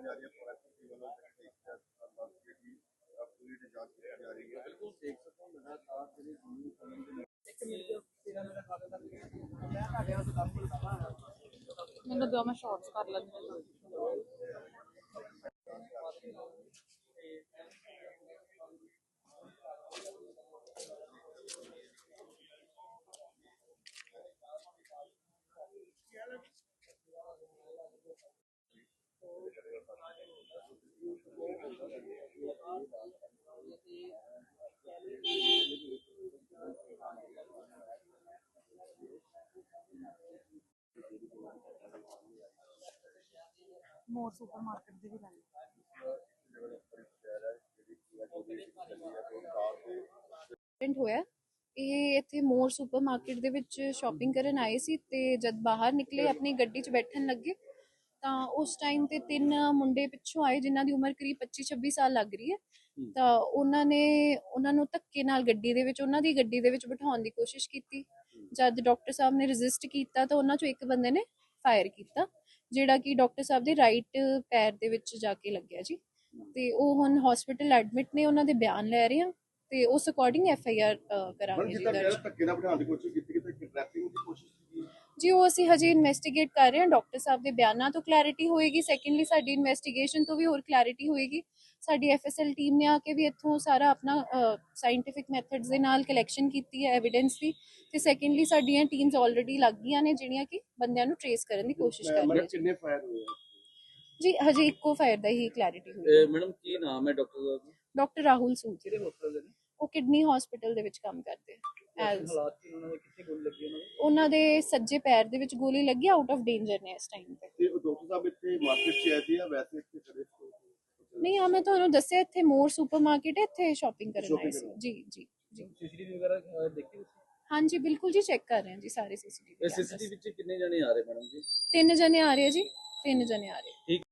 ਕੀਤੀ ਜਾ ਰਹੀ ਹੈ ਫੋਰੈਂਸਿਕ ਵੱਲੋਂ ਜਿਹੜੀ ਦੇਖਿਆ ਜਿਹੜੀ ਪੂਰੀ ਦੀ ਜਾਂਚ ਕੀਤੀ ਜਾ ਰਹੀ ਹੈ। ਬਿਲਕੁਲ ਦੇਖ ਸਕੋ ਲਗਾਤਾਰ ਜਿਹੜੇ ਜ਼ਮੀਨ ਸੰਬੰਧੀ ਮੈਨੂੰ ਦਿਓ ਮੈਂ ਸ਼ਾਰਟਸ ਕਰ ਲੈਂਦੀ ਹਾਂ। ਮੋਰ ਸੁਪਰਮਾਰਕਟ ਦੇ ਵੀ ਲੈਣੇ। ਐਕਸੀਡੈਂਟ ਹੋਇਆ। ਇਹ ਇੱਥੇ ਮੋਰ ਸੁਪਰਮਾਰਕਟ ਦੇ ਵਿੱਚ ਸ਼ਾਪਿੰਗ ਕਰਨ ਆਏ ਸੀ ਤੇ ਜਦ ਬਾਹਰ ਨਿਕਲੇ, ਆਪਣੀ ਗੱਡੀ 'ਚ ਬੈਠਣ ਲੱਗੇ ਤਾਂ ਉਸ ਟਾਈਮ ਤੇ ਤਿੰਨ ਮੁੰਡੇ ਪਿੱਛੋਂ ਆਏ ਜਿਨ੍ਹਾਂ ਦੀ ਉਮਰ ਕਰੀਬ 25 26 ਸਾਲ ਲੱਗ ਰਹੀ ਹੈ। ਤਾਂ ਉਹਨਾਂ ਨੇ ਉਹਨਾਂ ਨੂੰ ਧੱਕੇ ਨਾਲ ਗੱਡੀ ਦੇ ਵਿੱਚ ਉਹਨਾਂ ਦੀ ਗੱਡੀ ਦੇ ਵਿੱਚ ਬਿਠਾਉਣ ਦੀ ਕੋਸ਼ਿਸ਼ ਕੀਤੀ। ਜਦ ਡਾਕਟਰ ਸਾਹਿਬ ਨੇ ਰੈਜ਼ਿਸਟ ਕੀਤਾ ਤਾਂ ਉਹਨਾਂ ਚੋਂ ਇੱਕ ਬੰਦੇ ਨੇ ਫਾਇਰ ਕੀਤਾ ਜਿਹੜਾ ਕਿ ਡਾਕਟਰ ਸਾਹਿਬ ਦੇ ਰਾਈਟ ਪੈਰ ਦੇ ਵਿੱਚ ਜਾ ਕੇ ਲੱਗਿਆ ਜੀ। ਤੇ ਉਹ ਹੁਣ ਹਸਪੀਟਲ ਐਡਮਿਟ ਨੇ ਉਹਨਾਂ ਦੇ ਬਿਆਨ ਲੈ ਰਹੇ ਆ ਤੇ ਉਸ ਅਕੋਰਡਿੰਗ ਐਫ ਆਈ ਆਰ ਕਰਾਂਗੇ ਜੀ ਦਰਜ। ਧੱਕੇ ਨਾਲ ਬਿਠਾਉਣ ਦੀ ਕੋਸ਼ਿਸ਼ ਕੀਤੀ ਕਿ ਕਿਡਨੈਪਿੰਗ ਦੀ ਕੋਸ਼ਿਸ਼ ਕੀਤੀ ਜੀ ਉਹ ਅਸੀਂ ਹਜੇ ਇਨਵੈਸਟੀਗੇਟ ਕਰ ਰਹੇ ਹਾਂ ਡਾਕਟਰ ਸਾਹਿਬ ਦੇ ਬਿਆਨਾਂ ਤੋਂ ਕਲੈਰਿਟੀ ਹੋਏਗੀ। ਸੈਕੰਡਲੀ ਸਾਡੀ ਇਨਵੈਸਟੀਗੇਸ਼ਨ ਤੋਂ ਵੀ ਹੋਰ ਕਲੈਰਿਟੀ ਹੋਏਗੀ। ਸਾਡੀ ਐਫਐਸਐਲ ਟੀਮ ਨੇ ਆ ਕੇ ਵੀ ਇੱਥੋਂ ਸਾਰਾ ਆਪਣਾ ਸਾਇੰਟੀਫਿਕ ਮੈਥਡਸ ਦੇ ਨਾਲ ਕਲੈਕਸ਼ਨ ਕੀਤੀ ਹੈ ਐਵੀਡੈਂਸ ਦੀ। ਤੇ ਸੈਕੰਡਲੀ ਸਾਡੀਆਂ ਟੀਮਸ ਆਲਰੇਡੀ ਲੱਗ ਗਈਆਂ ਨੇ ਜਿਹੜੀਆਂ ਕਿ ਬੰਦਿਆਂ ਨੂੰ ਟਰੇਸ ਕਰਨ ਦੀ ਕੋਸ਼ਿਸ਼ ਕਰ ਰਹੀਆਂ ਨੇ। ਕਿੰਨੇ ਫਾਇਰ ਹੋਏ ਆ? ਜੀ ਹਜੇ ਇੱਕੋ ਫਾਇਰ ਦਾ ਹੀ ਕਲੈਰਿਟੀ ਹੋਈ ਮੈਡਮ ਕੀ ਨਾਮ ਹੈ ਡਾਕਟਰ ਦਾ? ਡਾਕਟਰ ਰਾਹੁਲ ਸੂਦ। ਕਿਹੜੇ ਹਸਪਤਾਲ ਦੇ ਨੇ? ਉਹ ਕਿਡਨੀ ਹਸਪੀਟਲ ਦੇ ਵਿੱਚ ਕੰਮ ਕਰਦੇ ਐਜ਼ ਹਾਲਾਤ ਕੀ ਉਹਨਾਂ ਦੇ ਕਿੱਥੇ ਗੋਲੀ ਲੱਗੀ ਉਹਨਾਂ ਦੇ ਸੱਜੇ ਪੈਰ ਦੇ ਵਿੱਚ ਗੋਲੀ ਲੱਗੀ ਆਊਟ ਆਫ ਡੇਂਜਰ ਨੇ ਇਸ ਟਾਈਮ ਤੇ। ਤੇ ਉਹ ਡਾਕਟਰ ਸਾਹਿਬ ਇੱਥੇ ਮਾਰਕੀਟ 'ਚ ਆਏ ਸੀ ਜਾਂ ਵੈਸੇ ਇੱਥੇ ਖੜੇ ਸੀ? ਨਹੀਂ ਆ ਮੈਂ ਤੁਹਾਨੂੰ ਦੱਸਿਆ ਇੱਥੇ ਮੋਰ ਸੁਪਰਮਾਰਕਟ ਹੈ ਇੱਥੇ ਸ਼ਾਪਿੰਗ ਕਰਨ ਆਏ ਸੀ। ਜੀ ਜੀ ਜੀ। ਸੀਸੀਟੀਵੀ ਵਗੈਰਾ ਦੇਖੀ ਤੁਸੀਂ? ਹਾਂਜੀ ਬਿਲਕੁਲ ਜੀ ਚੈੱਕ ਕਰ ਰਹੇ ਹਾਂ ਜੀ ਸਾਰੇ ਸੀਸੀਟੀਵੀ ਸੀਸੀਟੀਵੀ ਵਿੱਚ ਕਿੰਨੇ ਜਣੇ ਆ ਰਹੇ ਮੈਡਮ ਜੀ? ਤਿੰਨ ਜਣੇ ਆ ਰਹੇ ਜੀ ਤਿੰਨ ਜਣੇ ਆ ਰਹੇ। ਠੀਕ